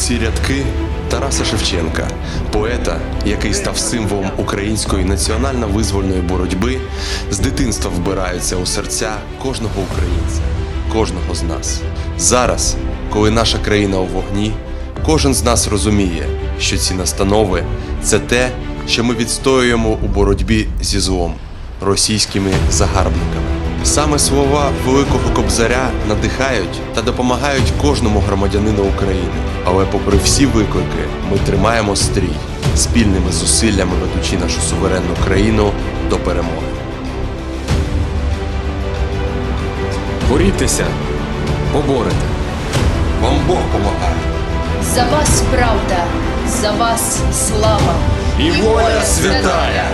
Ці рядки Тараса Шевченка, поета, який став символом української національно-визвольної боротьби, з дитинства вбираються у серця кожного українця, кожного з нас. Зараз, коли наша країна у вогні, кожен з нас розуміє, що ці настанови це те, що ми відстоюємо у боротьбі зі злом, російськими загарбниками. Саме слова великого кобзаря надихають та допомагають кожному громадянину України. Але, попри всі виклики, ми тримаємо стрій спільними зусиллями ведучи нашу суверенну країну до перемоги. Борітеся, поборете. Вам Бог помагає! За вас правда, за вас слава І воля святая!